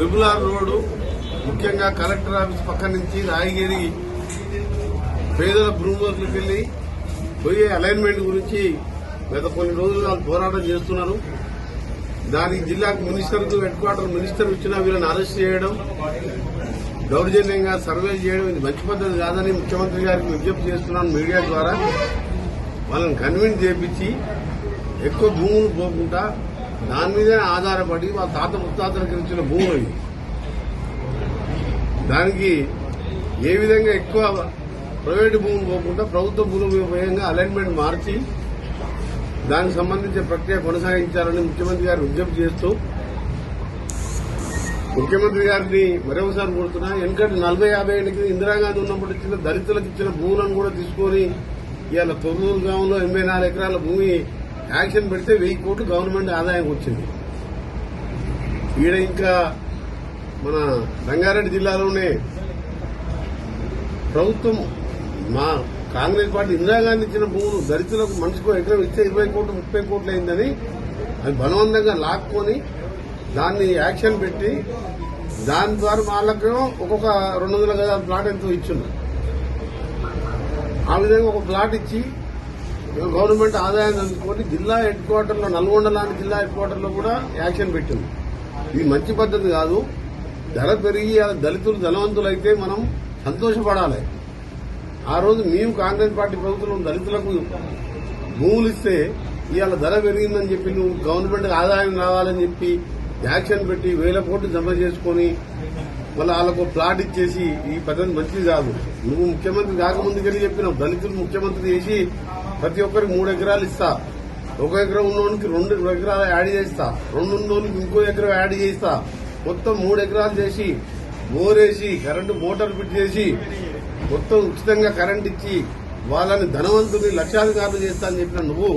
Triple R road ముఖ్యంగా collector office పక్క నుంచి రాయగిరి పేదల భూములకు వెళ్ళి పోయే అలైన్మెంట్ గురించి గత కొన్ని రోజులు వాళ్ళు పోరాటం చేస్తున్నారు. దానికి జిల్లాకు మినిస్టర్కు హెడ్ క్వార్టర్ మినిస్టర్ వచ్చినా వీళ్ళని అరెస్ట్ చేయడం దౌర్జన్యంగా సర్వే చేయడం ఇది మంచి పద్ధతి కాదని ముఖ్యమంత్రి గారికి విజ్ఞప్తి చేస్తున్నాను మీడియా ద్వారా. వాళ్ళని కన్విన్స్ చేపించి ఎక్కువ భూములు పోకుండా దాని మీదనే ఆధారపడి వాళ్ళ తాత ముత్తాతలకు ఇచ్చిన భూమి దానికి ఏ విధంగా ఎక్కువ ప్రైవేటు భూములు పోకుండా ప్రభుత్వ భూములు విధంగా అలైన్మెంట్ మార్చి దానికి సంబంధించిన ప్రక్రియ కొనసాగించాలని ముఖ్యమంత్రి గారు విజ్ఞప్తి చేస్తూ ముఖ్యమంత్రి గారిని మరొకసారి కోరుతున్నా ఎందుకంటే నలభై యాభై ఏళ్ళకి ఇందిరాగాంధీ ఉన్నప్పుడు ఇచ్చిన దళితులకు ఇచ్చిన భూములను కూడా తీసుకొని ఇవాళ తొమ్మిది గ్రామంలో ఎనభై నాలుగు ఎకరాల భూమి యాక్షన్ పెడితే వెయ్యి కోట్లు గవర్నమెంట్ ఆదాయం వచ్చింది. ఈడ ఇంకా మన రంగారెడ్డి జిల్లాలోనే ప్రభుత్వం మా కాంగ్రెస్ పార్టీ ఇందిరాగాంధీ ఇచ్చిన భూములు దళితులకు మనిషికి ఎకరం ఇస్తే ఇరవై కోట్లు ముప్పై కోట్లు అయిందని అది బలవంతంగా లాక్కొని దాన్ని యాక్షన్ పెట్టి దాని ద్వారా వాళ్ళకు ఒక్కొక్క రెండు వందల గదాల ప్లాట్ ఎంతో ఇచ్చున్నారు ఆ విధంగా ఒక ప్లాట్ ఇచ్చి గవర్నమెంట్ ఆదాయాన్ని అందుకొని జిల్లా హెడ్ క్వార్టర్లో నల్గొండ లాంటి జిల్లా హెడ్ క్వార్టర్లో కూడా యాక్షన్ పెట్టింది. ఇది మంచి పద్ధతి కాదు. ధర పెరిగి దళితులు ధనవంతులైతే మనం సంతోషపడాలి. ఆ రోజు మేము కాంగ్రెస్ పార్టీ ప్రభుత్వం దళితులకు భూములు ఇస్తే ఇవాళ ధర పెరిగిందని చెప్పి నువ్వు గవర్నమెంట్ ఆదాయం రావాలని చెప్పి యాక్షన్ పెట్టి వేల కోట్లు జమ చేసుకొని మళ్ళీ వాళ్ళకు ప్లాట్ ఇచ్చేసి ఈ పద్ధతి మంచిది కాదు. నువ్వు ముఖ్యమంత్రి కాకముందుకెళ్ళి చెప్పినావు. దళితులు ముఖ్యమంత్రి చేసి ప్రతి ఒక్కరికి మూడు ఎకరాలు ఇస్తా. ఒక ఎకరం ఉన్నోనికి రెండు ఎకరాలు యాడ్ చేస్తా. రెండు ఉన్నోనికి ఇంకో ఎకరం యాడ్ చేస్తా. మొత్తం మూడు ఎకరాలు చేసి బోరేసి కరెంటు మోటార్ ఫిట్ చేసి మొత్తం ఉచితంగా కరెంట్ ఇచ్చి వాళ్ళని ధనవంతుని లక్షాధికారులు చేస్తా అని చెప్పిన నువ్వు